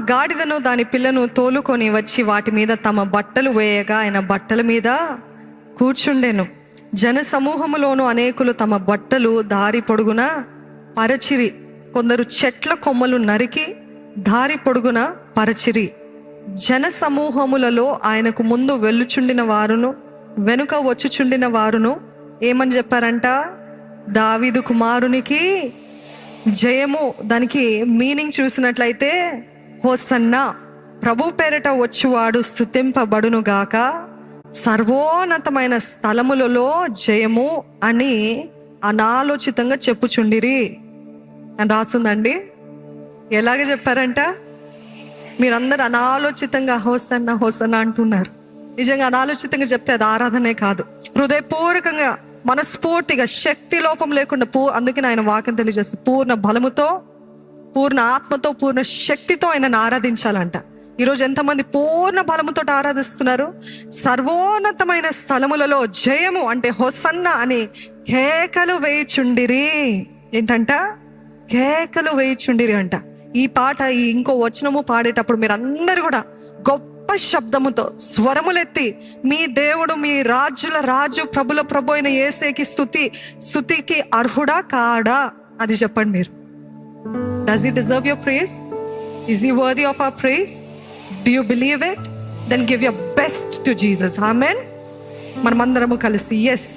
గాడిదను దాని పిల్లను తోలుకొని వచ్చి వాటి మీద తమ బట్టలు వేయగా ఆయన బట్టల మీద కూర్చుండెను. జన సమూహములోను అనేకులు తమ బట్టలు దారి పొడుగున పరచిరి. కొందరు చెట్ల కొమ్మలు నరికి దారి పొడుగున పరచిరి. జన సమూహములలో ఆయనకు ముందు వెళ్ళుచుండిన వారును వెనుక వచ్చుచుండిన వారును ఏమని చెప్పారంట? దావీదు కుమారునికి జయము దానికి మీనింగ్ చూసినట్లయితే హోసన్న ప్రభు పేరిట వచ్చువాడు స్థుతింపబడును గాక. సర్వోన్నతమైన స్థలములలో జయము అని అనాలోచితంగా చెప్పుచుండిరి. అని రాస్తుందండి ఎలాగ చెప్పారంట? మీరందరూ అనాలోచితంగా హోసన్న హోసన్న అంటున్నారు. నిజంగా అనాలోచితంగా చెప్తే అది ఆరాధనే కాదు. హృదయపూర్వకంగా మనస్ఫూర్తిగా శక్తి లోపం లేకుండా పూ అందుకని ఆయన వాక్యం తెలియజేస్తుంది పూర్ణ బలముతో పూర్ణ ఆత్మతో పూర్ణ శక్తితో ఆయనను ఆరాధించాలంట. ఈరోజు ఎంతమంది పూర్ణ బలముతో ఆరాధిస్తున్నారు? సర్వోన్నతమైన స్థలములలో జయము అంటే హొసన్న అని కేకలు వేయుచుండిరి ఏంటంట? కేకలు వేయుచుండిరి అంట. ఈ పాట ఈ ఇంకో వచనము పాడేటప్పుడు మీరు అందరు కూడా గొప్ప శబ్దముతో స్వరములెత్తి మీ దేవుడు మీ రాజుల రాజు ప్రభుల ప్రభు అయిన ఏసేకి స్థుతి స్థుతికి అర్హుడా కాడా? అది చెప్పండి మీరు. does he deserve your praise is he worthy of our praise do you believe it then give your best to Jesus amen మనమందరము కలిసి ఎస్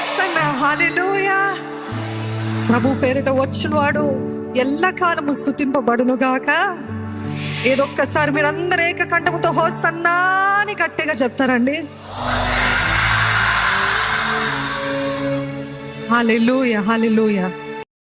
హాలెలూయా ప్రభు పేరిట వచ్చినవాడు ఎల్లకాలము స్థుతింపబడునుగాక ఏదొక్కసారి మీరందరూ ఏకకంఠముతో హోసన్నా అని గట్టిగా చెప్తారండి. Hallelujah hallelujah